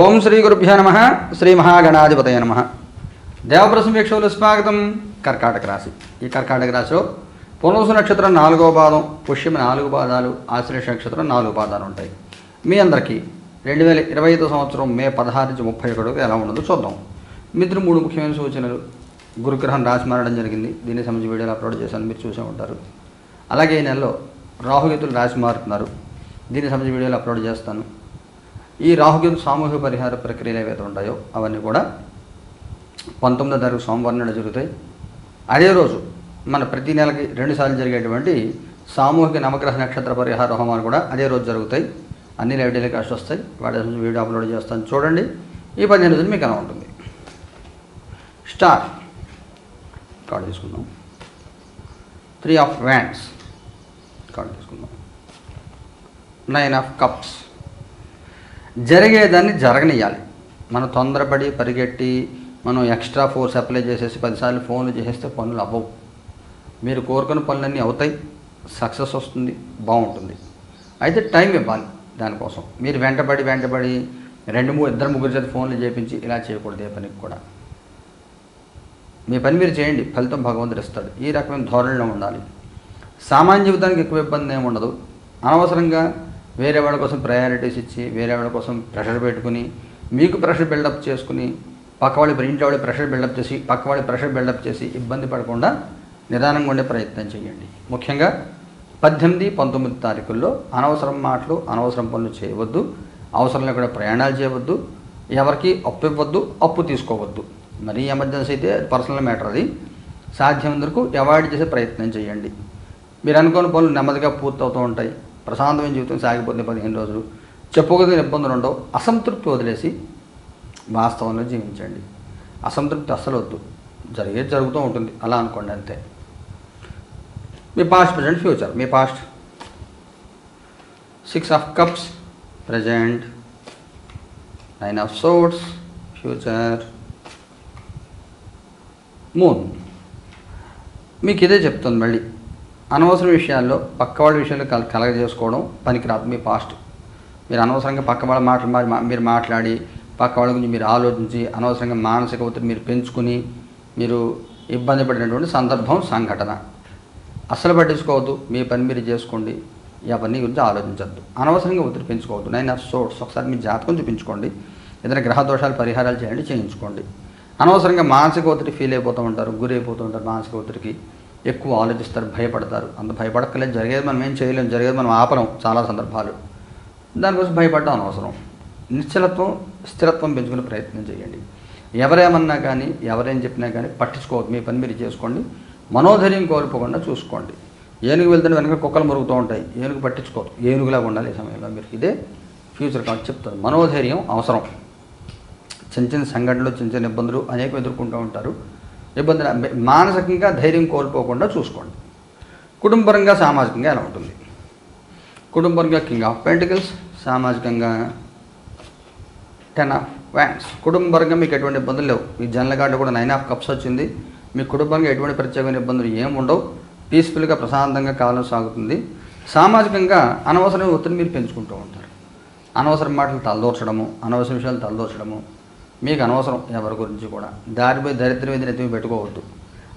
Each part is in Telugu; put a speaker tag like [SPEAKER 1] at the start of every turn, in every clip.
[SPEAKER 1] ఓం శ్రీ గురుభ్యో నమ శ్రీ మహాగణాధిపతయ నమ. దేవప్రసం వీక్షకులు స్వాగతం. కర్కాటక రాశి. ఈ కర్కాటక రాశిలో పునసు నక్షత్రం నాలుగో పాదం పుష్యం నాలుగు పాదాలు ఆశ్లేష నక్షత్రం నాలుగు పాదాలు ఉంటాయి. మీ అందరికీ రెండు వేల ఇరవై ఐదు సంవత్సరం మే పదహారు నుంచి ముప్పై ఒకటికి ఎలా ఉండదో చూద్దాం. మిత్రులు మూడు ముఖ్యమైన సూచనలు. గురుగ్రహం రాశి మారడం జరిగింది. దీనికి సంబంధించి వీడియోలు అప్లోడ్ చేశాను. మీరు చూసే ఉంటారు. అలాగే ఈ నెలలో రాహుగతులు రాశి మారుతున్నారు. దీనికి సంబంధించి వీడియోలు అప్లోడ్ చేస్తాను. ఈ రాహుకేతు సామూహిక పరిహార ప్రక్రియలు ఏవైతే ఉంటాయో అవన్నీ కూడా పంతొమ్మిదో తారీఖు సోమవారం నాడు జరుగుతాయి. అదే రోజు మన ప్రతి నెలకి రెండుసార్లు జరిగేటువంటి సామూహిక నవగ్రహ నక్షత్ర పరిహార హోమాలు కూడా అదే రోజు జరుగుతాయి. అన్ని లైవ్ టెలికాస్ట్ వస్తాయి. వాటి నుంచి వీడియో అప్లోడ్ చేస్తాను. చూడండి. ఈ పదిహేను రోజులు మీకు ఎలా ఉంటుంది? స్టార్. కార్డు తీసుకుందాం. త్రీ ఆఫ్ వ్యాండ్స్ కార్డు తీసుకుందాం. Nine of cups. జరిగేదాన్ని జరగనియాలి మనం తొందరపడి పరిగెట్టి మనం ఎక్స్ట్రా ఫోర్స్ అప్లై చేసేసి పదిసార్లు ఫోన్లు చేసేస్తే పనులు అవ్వవు. మీరు కోరుకున్న పనులన్నీ అవుతాయి సక్సెస్ వస్తుంది బాగుంటుంది. అయితే టైం ఇవ్వాలి దానికోసం. మీరు వెంటబడి వెంటబడి రెండు మూడు ఇద్దరు ముగ్గురు చేతి ఫోన్లు చేపించి ఇలా చేయకూడదు ఏ పనికి కూడా. మీ పని మీరు చేయండి ఫలితం భగవంతుడు ఇస్తాడు. ఈ రకమైన ధోరణిలో ఉండాలి. సామాన్య జీవితానికి ఎక్కువ ఇబ్బంది ఏమి ఉండదు. అనవసరంగా వేరే వాళ్ళ కోసం ప్రయారిటీస్ ఇచ్చి వేరే వాళ్ళ కోసం ప్రెషర్ పెట్టుకుని మీకు ప్రెషర్ బిల్డప్ చేసుకుని పక్కవాళ్ళు ఇంట్లో వాళ్ళ ప్రెషర్ బిల్డప్ చేసి పక్కవాళ్ళు ప్రెషర్ బిల్డప్ చేసి ఇబ్బంది పడకుండా నిదానంగా ఉండే ప్రయత్నం చేయండి. ముఖ్యంగా పద్దెనిమిది పంతొమ్మిది తారీఖుల్లో అనవసరం మాటలు అనవసరం పనులు చేయవద్దు. అవసరం లేకుండా ప్రయాణాలు చేయవద్దు. ఎవరికి అప్పు ఇవ్వద్దు అప్పు తీసుకోవద్దు. మరీ ఎమర్జెన్సీ అయితే పర్సనల్ మ్యాటర్ అది. సాధ్యం వరకు అవాయిడ్ చేసే ప్రయత్నం చేయండి. మీరు అనుకున్న పనులు నెమ్మదిగా పూర్తవుతూ ఉంటాయి. ప్రశాంతమైన జీవితం సాగిపోతుంది పదిహేను రోజులు. చెప్పుకోదగిన ఇబ్బందులు ఉండవు. అసంతృప్తి వదిలేసి వాస్తవంలో జీవించండి. అసంతృప్తి అస్సలు వద్దు. జరిగేది జరుగుతూ ఉంటుంది. అలా అనుకోండి అంతే. మీ past present future me past six of cups present nine of swords future moon మీకు ఇదే చెప్తుంది మళ్ళీ. అనవసర విషయాల్లో పక్క వాళ్ళ విషయాలు కల కలగజేసుకోవడం పనికిరాదు. మీ పాస్ట్ మీరు అనవసరంగా పక్క వాళ్ళ మాటలు మీరు మాట్లాడి పక్క వాళ్ళ గురించి మీరు ఆలోచించి అనవసరంగా మానసిక ఒత్తిడి మీరు పెంచుకుని మీరు ఇబ్బంది పడినటువంటి సందర్భం సంఘటన. అస్సలు పట్టించుకోవద్దు. మీ పని మీరు చేసుకోండి. ఎవరిని గురించి ఆలోచించద్దు. అనవసరంగా ఒత్తిడి పెంచుకోవద్దు. నైన్ ఆఫ్ సోర్ట్స్ ఒకసారి మీ జాతకం చూపించుకోండి. ఏదైనా గ్రహ దోషాలు పరిహారాలు చేయండి చేయించుకోండి. అనవసరంగా మానసిక ఒత్తిడి ఫీల్ అయిపోతూ ఉంటారు గురైపోతూ ఉంటారు మానసిక ఒత్తిడికి. ఎక్కువ ఆలోచిస్తారు భయపడతారు. అంత భయపడక్కలేదు జరిగేది మనం ఏం చేయలేం. జరిగేది మనం ఆపలేం చాలా సందర్భాలు. దానికోసం భయపడడం అనవసరం. నిశ్చలత్వం స్థిరత్వం పెంచుకునే ప్రయత్నం చేయండి. ఎవరేమన్నా కానీ ఎవరేం చెప్పినా కానీ పట్టించుకోవద్దు. మీ పని మీరు చేసుకోండి. మనోధైర్యం కోల్పోకుండా చూసుకోండి. ఏనుగు వెళ్తుంటే వెనక కుక్కలు మురుగుతూ ఉంటాయి. ఏనుగు పట్టించుకోవద్దు. ఏనుగులాగా ఉండాలి ఈ సమయంలో. మీరు ఇదే ఫ్యూచర్ కాబట్టి చెప్తారు మనోధైర్యం అవసరం. చిన్న చిన్న సంఘటనలు చిన్న చిన్న ఇబ్బందులు అనేక ఎదుర్కొంటూ ఉంటారు. ఇబ్బంది మానసికంగా ధైర్యం కోల్పోకుండా చూసుకోండి. కుటుంబపరంగా సామాజికంగా ఎలా ఉంటుంది? కుటుంబపరంగా కింగ్ ఆఫ్ పెంటికల్స్ సామాజికంగా టెన్ ఆఫ్ వ్యాండ్స్ కుటుంబపరంగా మీకు ఎటువంటి ఇబ్బందులు లేవు. మీ జనరల్ కార్డు కూడా నైన్ ఆఫ్ కప్స్ వచ్చింది. మీ కుటుంబంగా ఎటువంటి ప్రత్యేకమైన ఇబ్బందులు ఏమి ఉండవు. పీస్ఫుల్గా ప్రశాంతంగా కాలం సాగుతుంది. సామాజికంగా అనవసరమైన ఒత్తిడి మీరు పెంచుకుంటూ ఉంటారు. అనవసరం మాటలు తలదోర్చడము అనవసర విషయాలు తలదోర్చడము మీకు అనవసరం ఎవరి గురించి కూడా. దారిపై దరిద్రం మీద నెత్తిమి పెట్టుకోవద్దు.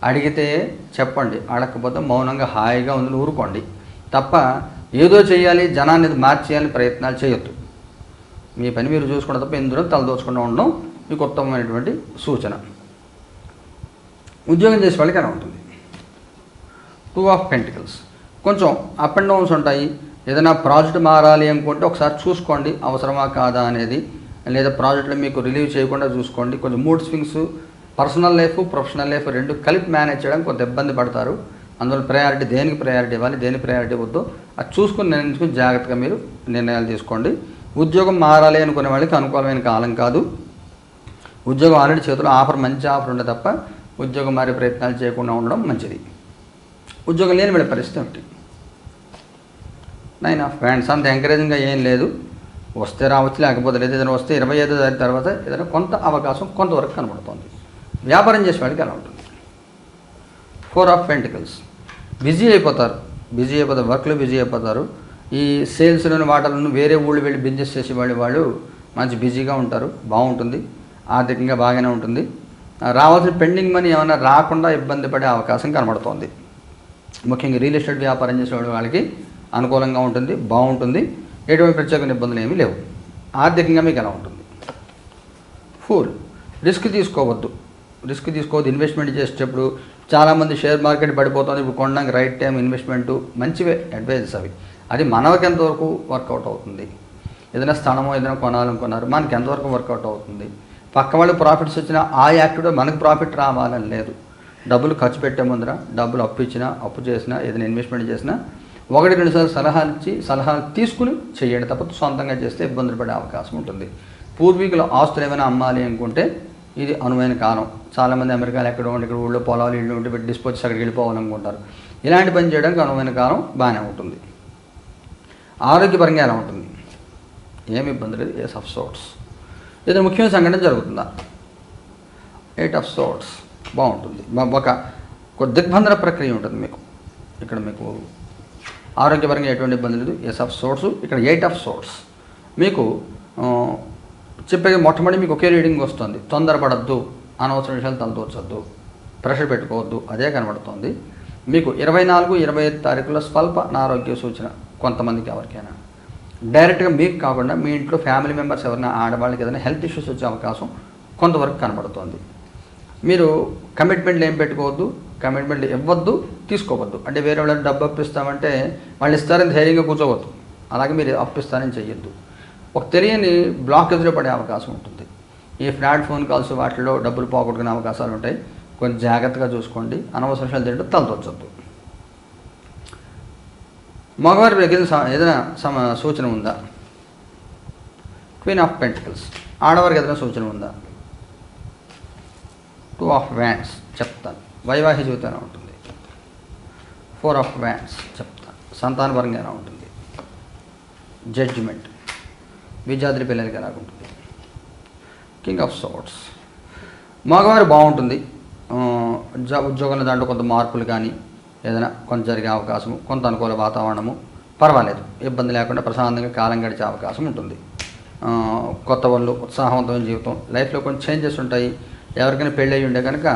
[SPEAKER 1] అడిగితే చెప్పండి. అడగకపోతే మౌనంగా హాయిగా ఉందని ఊరుకోండి. తప్ప ఏదో చేయాలి జనాన్ని మార్చేయాలని ప్రయత్నాలు చేయొద్దు. మీ పని మీరు చూసుకోవడం తప్ప ఇందులో తలదోచకుండా ఉండడం మీకు ఉత్తమమైనటువంటి సూచన. ఉద్యోగం చేసే వాళ్ళకి ఎలా ఉంటుంది? టూ ఆఫ్ పెంటికల్స్ కొంచెం అప్ అండ్ డౌన్స్ ఉంటాయి. ఏదైనా ప్రాజెక్ట్ మారాలి అనుకుంటే ఒకసారి చూసుకోండి అవసరమా కాదా అనేది లేదా ప్రాజెక్టులు మీకు రిలీవ్ చేయకుండా చూసుకోండి. కొంచెం mood swings personal life professional life రెండు కలిపి మేనేజ్ చేయడం కొంత ఇబ్బంది పడతారు. అందువల్ల ప్రయారిటీ దేనికి ప్రయారిటీ ఇవ్వాలి దేనికి ప్రయారిటీ ఇవ్వద్దు. అది చూసుకుని నిర్ణయించుకుని జాగ్రత్తగా మీరు నిర్ణయాలు తీసుకోండి. ఉద్యోగం మారాలి అనుకునే వాళ్ళకి అనుకూలమైన కాలం కాదు. ఉద్యోగం ఆల్రెడీ చేతిలో ఆఫర్ మంచి ఆఫర్ ఉండే తప్ప ఉద్యోగం మారే ప్రయత్నాలు చేయకుండా ఉండడం మంచిది. ఉద్యోగం లేని వీళ్ళ పరిస్థితి ఒకటి నైన్ ఆఫ్ ఫ్యాండ్స్ అంత ఎంకరేజింగ్గా ఏం లేదు. వస్తే రావచ్చు లేకపోతే లేదు ఏదైనా వస్తే ఇరవై ఐదో తారీఖు తర్వాత ఏదైనా కొంత అవకాశం కొంతవరకు కనబడుతుంది. వ్యాపారం చేసే అలా ఉంటుంది. ఫోర్ ఆఫ్ పెంటికల్స్ బిజీ అయిపోతారు. బిజీ అయిపోతారు. వర్క్లో బిజీ అయిపోతారు. ఈ సేల్స్లోని వాటలను వేరే ఊళ్ళు వెళ్ళి బిజినెస్ చేసే వాళ్ళు వాళ్ళు మంచి బిజీగా ఉంటారు. బాగుంటుంది. ఆర్థికంగా బాగానే ఉంటుంది. రావాల్సిన పెండింగ్ మనీ ఏమైనా రాకుండా ఇబ్బంది పడే అవకాశం కనబడుతోంది. ముఖ్యంగా రియల్ ఎస్టేట్ వ్యాపారం చేసే వాళ్ళకి అనుకూలంగా ఉంటుంది బాగుంటుంది. ఎటువంటి ప్రత్యేకమైన ఇబ్బందులు ఏమీ లేవు. ఆర్థికంగా మీకు ఎలా ఉంటుంది? ఫూల్ రిస్క్ తీసుకోవద్దు. రిస్క్ తీసుకోవద్దు. ఇన్వెస్ట్మెంట్ చేసేటప్పుడు చాలామంది షేర్ మార్కెట్ పడిపోతుంది ఇప్పుడు కొనడానికి రైట్ టైం ఇన్వెస్ట్మెంట్ మంచివే అడ్వైజెస్ అవి. అది మనకి ఎంతవరకు వర్కౌట్ అవుతుంది? ఏదైనా స్థలమో ఏదైనా కొనాలనుకున్నారు మనకి ఎంతవరకు వర్కౌట్ అవుతుంది? పక్క వాళ్ళు ప్రాఫిట్స్ వచ్చినా ఆ యాక్టివ్లో మనకు ప్రాఫిట్ రావాలని లేదు. డబ్బులు ఖర్చు పెట్టే ముందర డబ్బులు అప్పు ఇచ్చినా అప్పు చేసినా ఏదైనా ఇన్వెస్ట్మెంట్ చేసినా ఒకటి రెండు సార్లు సలహాలు ఇచ్చి సలహాలు తీసుకుని చేయండి తప్ప సొంతంగా చేస్తే ఇబ్బందులు పడే అవకాశం ఉంటుంది. పూర్వీకుల ఆస్తులు ఏమైనా అమ్మాలి అనుకుంటే ఇది అనువైన కాలం చాలామంది అమెరికాలో ఎక్కడ ఉండి ఇక్కడ ఊళ్ళో పొలాలు ఇళ్ళు ఉంటే పెట్టి డిస్పోజ్ అక్కడికి వెళ్ళిపోవాలనుకుంటారు. ఇలాంటి పని చేయడానికి అనువైన కాలం బాగానే ఉంటుంది. ఆరోగ్యపరంగా ఎలా ఉంటుంది? ఏమి ఇబ్బంది లేదు. ఎస్ ఆఫ్ సోట్స్ ఏదైనా ముఖ్యమైన సంఘటన జరుగుతుందా? ఎయిట్ ఆఫ్ సోట్స్ బాగుంటుంది. ఒక ఒక దిగ్బంధన ప్రక్రియ ఉంటుంది మీకు. ఇక్కడ మీకు ఆరోగ్యపరంగా ఎటువంటి ఇబ్బంది లేదు. ఎస్ ఆఫ్ సోర్స్ ఇక్కడ ఎయిట్ ఆఫ్ సోర్స్ మీకు ఆ, చెప్పే మొట్టమొదటి మీకు ఒకే రీడింగ్ వస్తుంది. తొందరపడద్దు అనవసర విషయాలు తలదూర్చొద్దు ప్రెషర్ పెట్టుకోవద్దు అదే కనబడుతుంది. మీకు ఇరవై నాలుగు ఇరవై ఐదు తారీఖులో స్వల్ప అనారోగ్య సూచన కొంతమందికి ఎవరికైనా. డైరెక్ట్గా మీకు కాకుండా మీ ఇంట్లో ఫ్యామిలీ మెంబర్స్ ఎవరైనా ఆడవాళ్ళకి ఏదైనా హెల్త్ ఇష్యూస్ వచ్చే అవకాశం కొంతవరకు కనబడుతోంది. మీరు కమిట్మెంట్లు ఏం పెట్టుకోవద్దు కమిట్మెంట్ ఇవ్వద్దు తీసుకోవద్దు. అంటే వేరే వాళ్ళకి డబ్బు అప్పిస్తామంటే వాళ్ళు ఇస్తారని ధైర్యంగా కూర్చోవద్దు. అలాగే మీరు అప్పిస్తారని చెయ్యొద్దు. ఒక తెలియని బ్లాక్ ఎదురు పడే అవకాశం ఉంటుంది. ఈ ఫ్రాడ్ ఫోన్ కాల్స్ వాటిలో డబ్బులు పోగొట్టుకునే అవకాశాలు ఉంటాయి. కొంచెం జాగ్రత్తగా చూసుకోండి. అనవసర విషయాలు తింటూ తలదొచ్చొద్దు. మగవారి దగ్గర ఏదైనా సమ సూచన ఉందా? క్వీన్ ఆఫ్ పెంటికల్స్ ఆడవారికి ఏదైనా సూచన ఉందా? టూ ఆఫ్ వ్యాన్స్ చెప్తాను. వైవాహిక జీవితం ఎలా ఉంటుంది. ఫోర్ ఆఫ్ వ్యాన్స్ చెప్తాను సంతానపరంగా ఎలా ఉంటుంది. జడ్జిమెంట్ విద్యార్థి పిల్లలకి ఎలా ఉంటుంది? కింగ్ ఆఫ్ సోట్స్ మగవారు బాగుంటుంది. జాబ్ ఉద్యోగంలో దాంట్లో కొంత మార్పులు కానీ ఏదైనా కొంత జరిగే అవకాశము కొంత అనుకూల వాతావరణము పర్వాలేదు. ఇబ్బంది లేకుండా ప్రశాంతంగా కాలం గడిచే అవకాశం ఉంటుంది. కొత్త వాళ్ళు ఉత్సాహవంతమైన జీవితం లైఫ్లో కొన్ని చేంజెస్ ఉంటాయి. ఎవరికైనా పెళ్ళి అయ్యి ఉంటే కనుక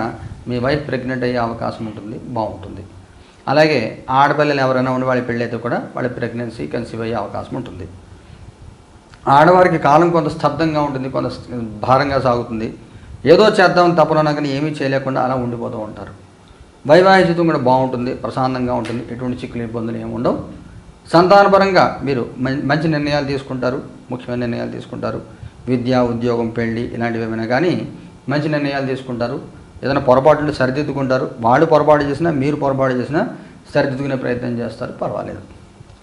[SPEAKER 1] మీ వైఫ్ ప్రెగ్నెంట్ అయ్యే అవకాశం ఉంటుంది బాగుంటుంది. అలాగే ఆడపిల్లలు ఎవరైనా ఉండి వాళ్ళ పెళ్ళి అయితే కూడా వాళ్ళ ప్రెగ్నెన్సీ కన్సీవ్ అయ్యే అవకాశం ఉంటుంది. ఆడవారికి కాలం కొంత స్తబ్దంగా ఉంటుంది కొంత భారంగా సాగుతుంది. ఏదో చేద్దామని తపన కానీ ఏమీ చేయలేకుండా అలా ఉండిపోతూ ఉంటారు. వైవాహిక జీవితం కూడా బాగుంటుంది ప్రశాంతంగా ఉంటుంది ఎటువంటి చిక్కులు ఇబ్బందులు ఏమి ఉండవు. సంతానపరంగా మీరు మంచి నిర్ణయాలు తీసుకుంటారు ముఖ్యమైన నిర్ణయాలు తీసుకుంటారు. విద్య ఉద్యోగం పెళ్ళి ఇలాంటివి ఏమైనా కానీ మంచి నిర్ణయాలు తీసుకుంటారు. ఏదైనా పొరపాట్లు సరిదిద్దుకుంటారు. వాళ్ళు పొరపాటు చేసినా మీరు పొరపాటు చేసినా సరిదిద్దుకునే ప్రయత్నం చేస్తారు. పర్వాలేదు.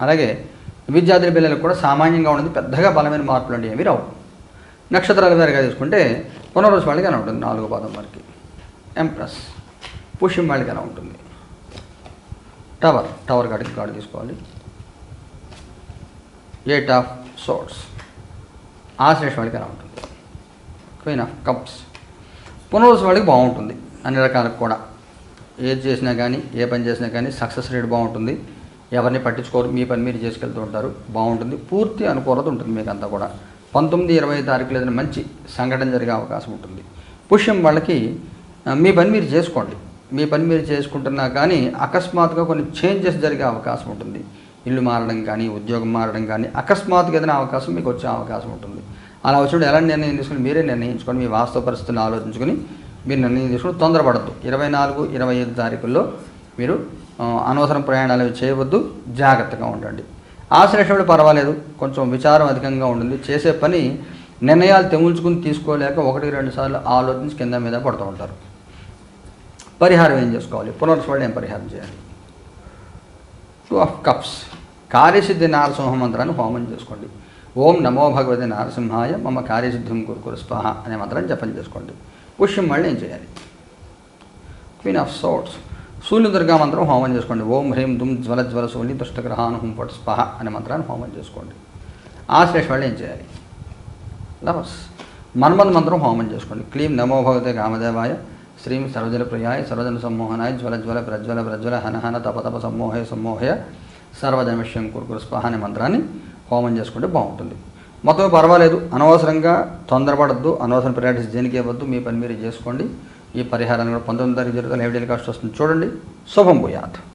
[SPEAKER 1] అలాగే విద్యార్థుల పిల్లలకు కూడా సామాన్యంగా ఉండదు పెద్దగా బలమైన మార్పులు అంటే ఏమీ రావు. నక్షత్రాల వేరుగా తీసుకుంటే పునర్వసు వాళ్ళకి ఎలా ఉంటుంది? నాలుగో పాదం వారికి. ఎంప్రెస్ పుష్యం వాళ్ళకి ఎలా ఉంటుంది? టవర్ టవర్ కాడికి కాడు తీసుకోవాలి. ఎయిట్ ఆఫ్ సోర్స్ ఆశ్లేష వాళ్ళకి ఎలా ఉంటుంది? క్వీన్ ఆఫ్ కప్స్ పునర్వసు వాళ్ళకి బాగుంటుంది అన్ని రకాలకు కూడా. ఏది చేసినా కానీ ఏ పని చేసినా కానీ సక్సెస్ రేట్ బాగుంటుంది. ఎవరిని పట్టించుకోరు మీ పని మీరు చేసుకెళ్తూ ఉంటారు బాగుంటుంది. పూర్తి అనుకూలత ఉంటుంది మీకు అంతా కూడా. పంతొమ్మిది ఇరవై తారీఖులు ఏదైనా మంచి సంఘటన జరిగే అవకాశం ఉంటుంది. పుష్యం వాళ్ళకి మీ పని మీరు చేసుకోండి. మీ పని మీరు చేసుకుంటున్నా కానీ అకస్మాత్తుగా కొన్ని చేంజెస్ జరిగే అవకాశం ఉంటుంది. ఇల్లు మారడం కానీ ఉద్యోగం మారడం కానీ అకస్మాత్తుగా ఏదైనా అవకాశం మీకు వచ్చే అవకాశం ఉంటుంది. అలా వచ్చినప్పుడు ఎలాంటి నిర్ణయం తీసుకుని మీరే నిర్ణయించుకొని మీ వాస్తవ పరిస్థితులను ఆలోచించుకొని మీరు నిర్ణయం తీసుకుని తొందరపడద్దు. ఇరవై నాలుగు ఇరవై ఐదు తారీఖుల్లో మీరు అనవసరం ప్రయాణాలు అవి చేయవద్దు. జాగ్రత్తగా ఉండండి. ఆశ్లేషణలు పర్వాలేదు. కొంచెం విచారం అధికంగా ఉంటుంది చేసే పని నిర్ణయాలు తెముల్చుకుని తీసుకోలేక ఒకటి రెండు సార్లు ఆలోచించి కింద మీద పడుతూ ఉంటారు. పరిహారం ఏం చేసుకోవాలి? పునర్స్వాళ్ళు ఏం పరిహారం చేయాలి? Two of cups. కార్యసిద్ధి నారసింహ మంత్రాన్ని హోమం చేసుకోండి. ఓం నమో భగవతి నారసింహాయ మమ కార్యసిద్ధిం కురుకురు స్వాహ అనే మంత్రాన్ని జపం చేసుకోండి. పుష్యం మళ్ళీ ఏం చేయాలి? క్వీన్ ఆఫ్ సోట్స్ సూర్యదుర్గా మంత్రం హోమం చేసుకోండి. ఓం హ్రీం దుమ్ జ్వల జ్వల సూర్య దుష్టగ్రహాను హుం పట్ స్పహ అనే మంత్రాన్ని హోమం చేసుకోండి. ఆశ్లేష వాళ్ళు ఏం చేయాలి? లవర్స్ మన్మద్ మంత్రం హోమం చేసుకోండి. క్లీం నమో భగవతే కామదేవాయ శ్రీం సర్వజన ప్రియాయ సర్వజన సమ్మోహనాయ జ్వల జ్వల ప్రజ్వల ప్రజ్వల హన హన తప తప సమ్మోహయ సమ్మోహయ సర్వజనమిష్యం కురుకురు స్పహ అనే మంత్రాన్ని హోమం చేసుకుంటే బాగుంటుంది. మొత్తం పర్వాలేదు. అనవసరంగా తొందరపడద్దు. అనవసరం ప్రయారిటీస్ దేనికి ఇవ్వద్దు. మీ పని మీరు చేసుకోండి. ఈ పరిహారాన్ని కూడా పంతొమ్మిది తారీఖు జరుగుతుంది లైవ్ టెలికాస్ట్ వస్తుంది. చూడండి. శుభం భూయాత్.